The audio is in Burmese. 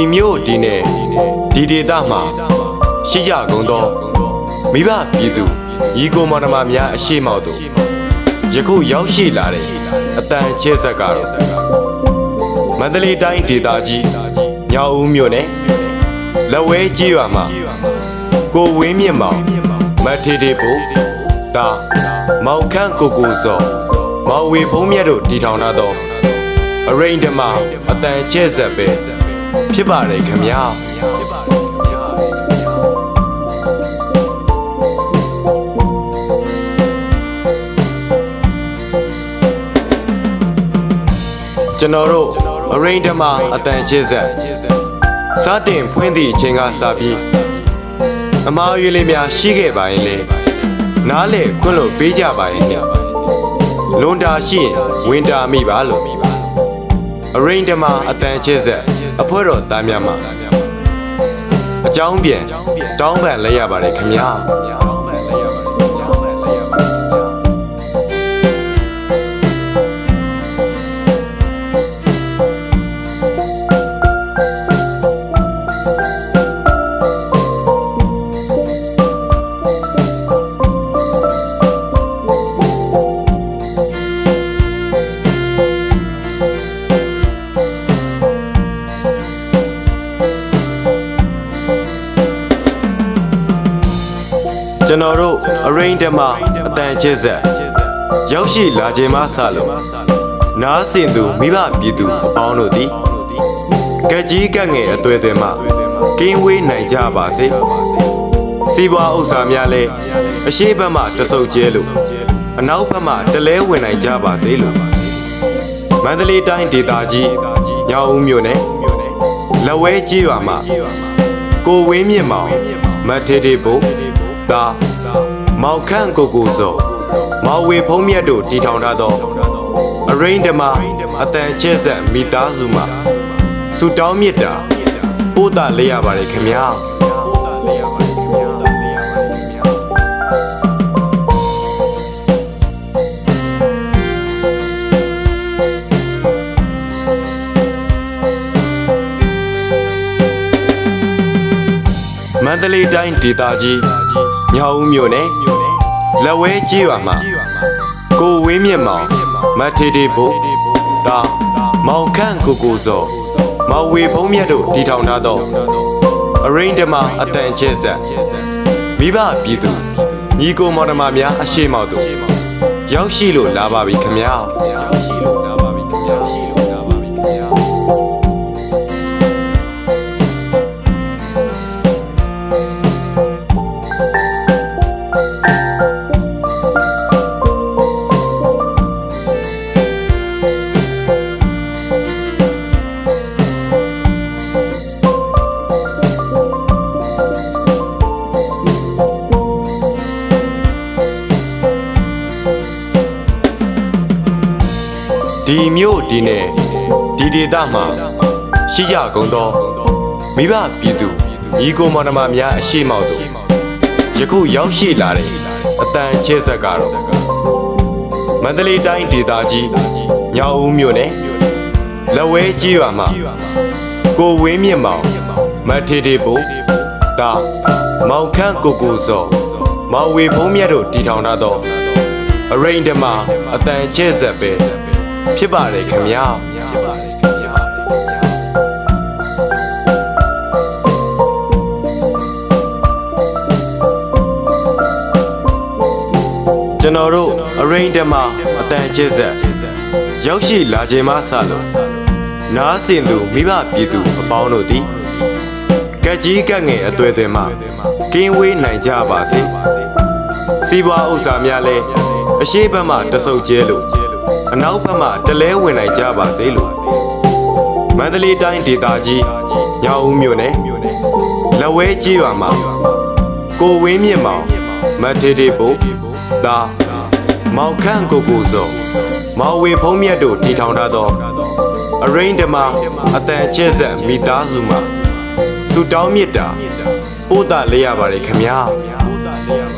ဒီမြို့ဒီနယ်ဒီဒေသမှာရှိကြကုန်သောမိဘပြည်သူညီကိုမောင်နှမများအရှိမောက်တို့ယခုရောက်ရှိလာတဲ့အတန်ချဲဆက်ကတော့မန္တလေးတိုင်းဒေသကြီးညောင်ဦးမြို့နယ်လက်ဝဲကြီးရွာမှာကိုဝင်းမြင့်မောင်မတ်ထေထေဖို့ဒါမောင်ခန့်ကိုကိုစောမောင်ဝေဖုံးမြတ်တို့တည်ထောင်လာသောအရိန်ဓမ္မအတန်ချဲဆက်ပဲ ဖြစ်ပါတယ်ခင်ဗျာကျွန်တော်တို့အရိန်ဓမ္မအတန်ချစ်ဆက်စတင်ဖွင့်သည့်အချိန်ကစပြီးအမားရွေးလေးများရှိခဲ့ပါရင်လေနားလေခွင့်လို့ပေးကြပါရင်လေလွန်တာရှိရင်ဝင်တာမိပါလို့အရိန်ဓမ္မအတန်ချစ်ဆက် အဖွဲတော်သားများမှာအကြောင်းပြန်တောင်းပန်လဲရပါတယ်ခင်ဗျာ ကျွန်တော်တို့အရိန်ဓမ္မအတန်ချစ်ဆက်ရောက်ရှိလာခြင်းမှစလို့နားဆင်သူမိဘပြည်သူအပေါင်းတို့သည်ကက်ကြီးကက်ငယ်အသွဲသွဲမှကင်းဝေးနိုင်ကြပါစေစီးပွားဥစ္စာများလည်းအရှိဘက်မှတဆုပ်ကျဲလို့အနောက်ဘက်မှတလဲဝင်နိုင်ကြပါစေလို့မန္တလေးတိုင်းဒေသကြီးညောင်ဦးမြို့နယ်လက်ဝဲကြီးရွာမှာကိုဝင်းမြင့်မောင်မတ်ထေထေဖို့ ဒါမောင်ခန့်ကိုကိုစောမောင်ဝေဖုံးမြတ်တို့တည်ထောင်ထားသောအရိန်ဓမ္မအတန်ချဲ့ဆက်မိသားစုမှာဆူတောင်းမြတ်တာပို့တာလေးရပါတယ်ခင်ဗျာမန္တလေးတိုင်းဒေသကြီး ညောင်ဦးမြို့နယ်လက်ဝဲကြီးရွာမှာကိုဝင်းမြင့်မောင်မတ်ထေထေဖို့ဒါမောင်ခန့်ကိုကိုစောမောင်ဝေဖုံးမြတ်တို့တည်ထောင်ထားသောအရိန်ဓမ္မအတန်ချဲ့ဆက်မိဘပြည်သူညီကိုမောင်နှမများအရှိမောက်တို့ရောက်ရှိလို့လာပါပြီခင်ဗျာ ဒီမြို့ဒီနယ်ဒီဒေသမှာရှိကြကုန်သောမိဘပြည်သူညီကိုမောင်နှမများအရှိမောက်တို့ယခုရောက်ရှိလာတဲ့အတန်ချဲ့ဆက်ကတော့မန္တလေးတိုင်းဒေသကြီးညောင်ဦးမြို့နယ်လက်ဝဲကြီးရွာမှာကိုဝင်းမြင့်မောင်မတ်ထေထေဖို့ဒါမောင်ခန့်ကိုကိုစောမောင်ဝေဖုံးမြတ်တို့တည်ထောင်ထားသောအရိန်ဓမ္မအတန်ချဲ့ဆက်ပဲ ဖြစ်ပါတယ်ခင်ဗျာကျွန်တော်တို့အရိန်ဓမ္မအတန်ချဲ့ဆက်ရောက်ရှိလာခြင်းမှစလို့နားဆင်သူမိဘပြည်သူအပေါင်းတို့သည်ကက်ကြီးကက်ငယ်အသွဲသွဲမှကင်းဝေးနိုင်ကြပါစေစီးပွားဥစ္စာများလည်းအရှိဘက်မှတဆုပ်ကျဲလို့ အနောက်ဘက်မှတလဲဝင်နိုင်ကြပါစေလို့မန္တလေးတိုင်းဒေသကြီးညောင်ဦးမြို့နယ်လက်ဝဲကြီးရွာမှာကိုဝင်းမြင့်မောင်မတ်ထေထေဖို့ဒါမောင်ခန့်ကိုကိုစောမောင်ဝေဖုံးမြတ်တို့တည်ထောင်ထားသောအရိန်ဓမ္မအတန်ချဲ့ဆက်မိသားစုမှာဆူတောင်းမြတ်တာပို့တာလေးရပါတယ်ခင်ဗျာပို့တာလေးရပါ